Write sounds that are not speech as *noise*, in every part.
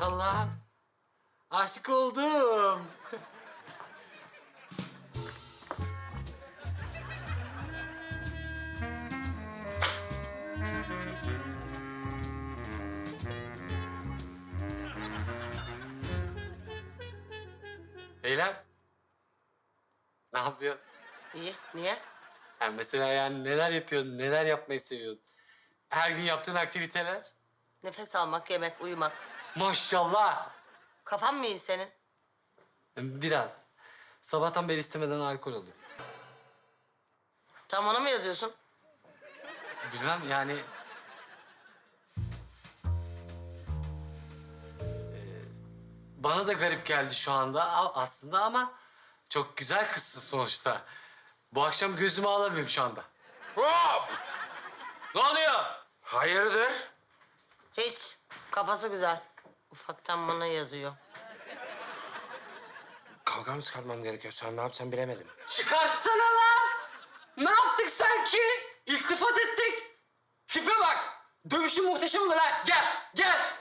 Allah. Aşık oldum. Eylem. Ne yapıyorsun? İyi. Niye? Yani mesela yani neler yapıyorsun, neler yapmayı seviyorsun? Her gün yaptığın aktiviteler? Nefes almak, yemek, uyumak. Maşallah. Kafan mı iyi senin? Biraz. Sabahtan beri istemeden alkol alıyorum. Tam ona mı yazıyorsun? Bilmem yani... Ee, Bana da garip geldi şu anda aslında ama çok güzel kızsın sonuçta. Bu akşam gözümü alamıyorum şu anda. Hop! Ne oluyor? Hayırdır? Hiç. Kafası güzel. Ufaktan bana yazıyor. Kavga mı çıkarmam gerekiyor? Sen ne yapsam bilemedim. Çıkartsana lan! Ne yaptık sanki? İltifat ettik. Tipe bak. Dövüşün muhteşem olur lan. Gel, gel.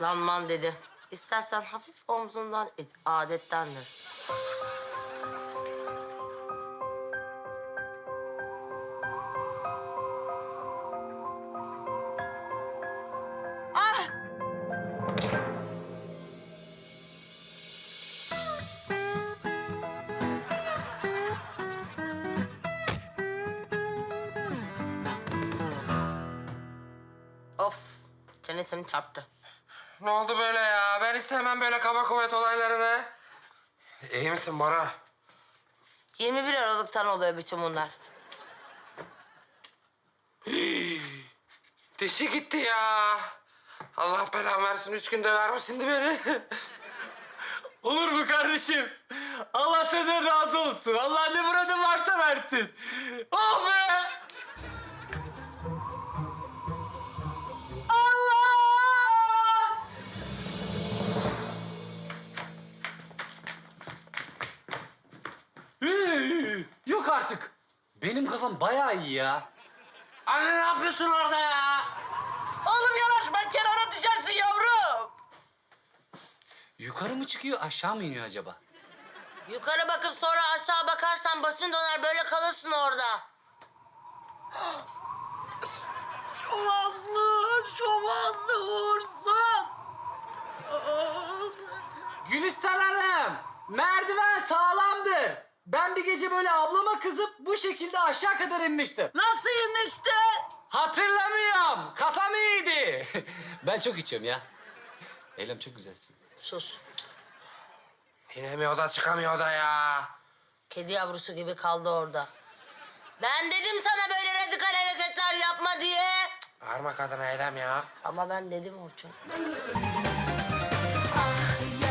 Lanman dedi. İstersen hafif omzundan it. Adettendir. Of. Çenesini çarptı. Ne oldu böyle ya? Ben istemem böyle kaba kuvvet olaylarını. İyi misin Bora? 21 Aralık'tan oluyor bütün bunlar. *gasps* Dişi gitti ya. Allah belamı versin. Üç gün döver misin beni? *laughs* Olur mu kardeşim? Allah senden razı olsun. Allah ne muradın varsa versin. Oh be! Artık. Benim kafam bayağı iyi ya. Anne ne yapıyorsun orada ya? Oğlum yanaşma kenara düşersin yavrum. Yukarı mı çıkıyor, aşağı mı iniyor acaba? Yukarı bakıp sonra aşağı bakarsan başın döner böyle kalırsın orada. Şomazlı, şomazlı, uğursuz. Gülistan Hanım, merdiven sağlamdır. Ben bir gece böyle ablama kızıp bu şekilde aşağı kadar inmiştim. Nasıl inmişti? Hatırlamıyorum. Kafam iyiydi. *laughs* ben çok içiyorum ya. Eylem çok güzelsin. Sus. İnemiyor da çıkamıyor da ya. Kedi yavrusu gibi kaldı orada. Ben dedim sana böyle radikal hareketler yapma diye. Bağırma kadına eylem ya. Ama ben dedim Orçun. Ah